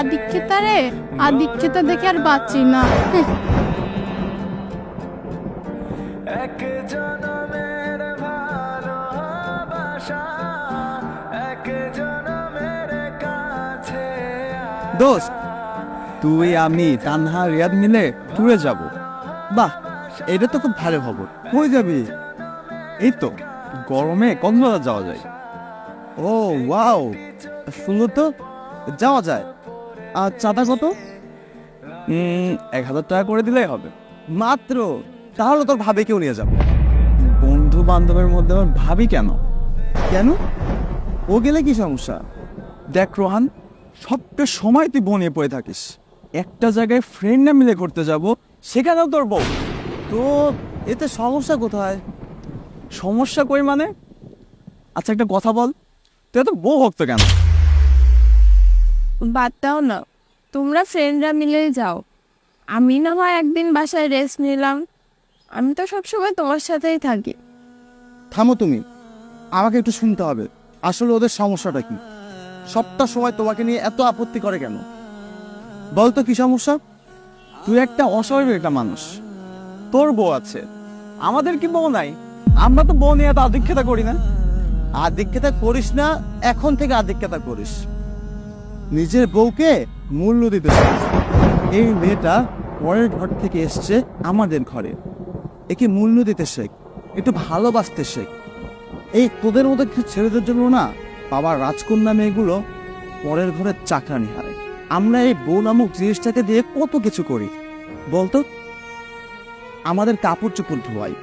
আদিক্ষেতা রে আদিক্ষেতা দেখে আর বাঁচি না। দোস্ত তুই আমি তানহা রিয়াদ মিলে ট্যুরে যাব। বাহ এটা তো খুব ভালো খবর। কই যাবি? এই তো গরমে কক্সবাজার যাওয়া যায়। ও ওয়াও সুন্দর তো? যাওয়া যায়। আর চাঁদা কত এক হাজার টাকা করে দিলেই হবে। মাত্র তাহলে তোর ভাবে কেউ নিয়ে যাব। বন্ধু বান্ধবের মধ্যে আমার ভাবি কেন? কেন? ও গেলে কি সমস্যা? দেখ রোহান সবটা সময় তুই বনিয়ে পড়ে থাকিস। একটা জায়গায় ফ্রেন্ড না মিলে ঘুরতে যাব সেখানেও তোর বউ। তো এতে সমস্যা কোথায়? সমস্যা কই মানে? আচ্ছা একটা কথা বল। তুই এত বউ ভক্ত কেন? বাদ দাও না। তোমরা ফ্রেন্ডরা মিলেই যাও। আমি না হয় একদিন বাসায় রেস্ট নিলাম। আমি তো সবসময় তোমার সাথেই থাকি। থামো তুমি। আমাকে একটু শুনতে হবে। আসলে ওদের সমস্যাটা কি? সবটা সময় তোমাকে নিয়ে এত আপত্তি করে কেন? বল তো কি সমস্যা? তুই একটা অস্বাভাবিক একটা মানুষ। তোর বউ আছে। আমাদের কি বউ নাই? আমরা তো বউ নিয়ে এত আধিক্যতা করি না। আধিক্যতা করিস না, এখন থেকে আধিক্যতা করিস। নিজের বউকে মূল্য দিতে শেখ। এই মেয়েটা পরের ঘর থেকে এসছে আমাদের ঘরে। একে মূল্য দিতে শেখ, একটু ভালোবাসতে শেখ। এই তোদের মতো কিছু ছেলেদের জন্য না বাবার রাজকন্যা মেয়েগুলো পরের ঘরের চাকরানি হারে। আমরা এই বউ নামক জিনিসটাকে দিয়ে কত কিছু করি। বলতো, আমাদের কাপড় চোপড় ধোয়াই,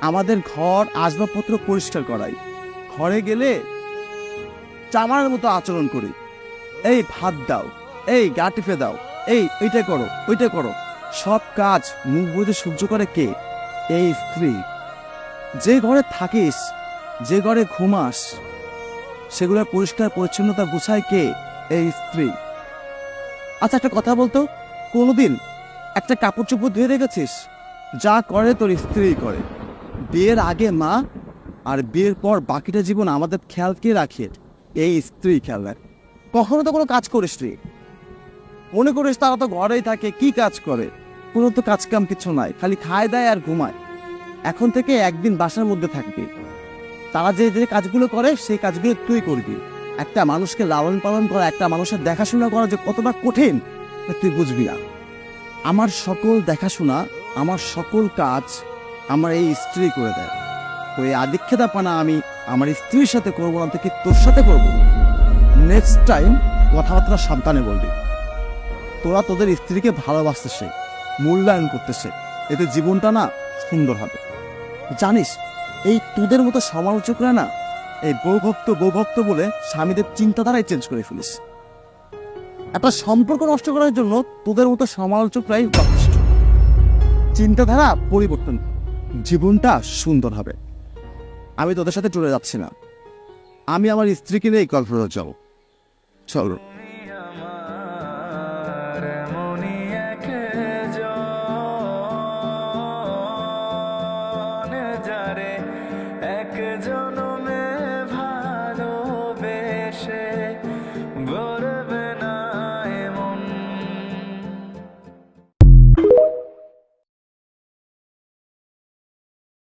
আমাদের ঘর আসবাবপত্র পরিষ্কার করাই, ঘরে গেলে চামার মতো আচরণ করি। এই ভাত দাও। এই, গা টিপে দাও। এই, এইটা করো, ওইটা করো। সব কাজ মুখ বুঝে সহ্য করে কে? এই স্ত্রী। যে ঘরে থাকিস, যে ঘরে ঘুমাস সেগুলোর পরিষ্কার পরিচ্ছন্নতা গুছায় কে? এই স্ত্রী। আচ্ছা একটা কথা বলতো? কোনোদিন একটা কাপড় চোপড় ধুয়ে রেখেছিস? যা করে তোর স্ত্রী করে। বিয়ের আগে মা আর বিয়ের পর বাকিটা জীবন আমাদের খেয়াল কে রাখে এই স্ত্রী খেয়াল রাখে। কখনো তো কোনো কাজ করিস নি। মনে করিস তারা তো ঘরেই থাকে, কি কাজ করে? কোনো তো কাজ কাম কিছু নাই, খালি খায় দেয় আর ঘুমায়। এখন থেকে একদিন বাসার মধ্যে থাকবি। তারা যে যে কাজগুলো করে, সেই কাজগুলো তুই করবি। একটা মানুষকে লালন পালন করা, একটা মানুষের দেখাশোনা করা যে কতটা কঠিন তুই বুঝবি না। আমার সকল দেখাশোনা, আমার সকল কাজ আমার এই স্ত্রী করে দেয়। ওই আদিক্ষেতা পানা আমি আমার স্ত্রীর সাথে করব না থেকে তোর সাথে করব? নেক্সট টাইম কথাবার্তা সাবধানে বলবি। তোরা তোদের স্ত্রীকে ভালোবাসতে শেখ, মূল্যায়ন করতেছে এতে জীবনটা না সুন্দর হবে। জানিস, এই তোদের মতো সমালোচকরা না এই বৌভক্ত বৌভক্ত বলে স্বামীদের চিন্তাধারাই চেঞ্জ করে ফেলিস। একটা সম্পর্ক নষ্ট করার জন্য তোদের মতো সমালোচকরাই যথেষ্ট। চিন্তাধারা পরিবর্তন, জীবনটা সুন্দর হবে। আমি তোদের সাথে চলে যাচ্ছি না আমি আমার স্ত্রীকে নিয়ে কক্সবাজার যাব। চলো। যারে এক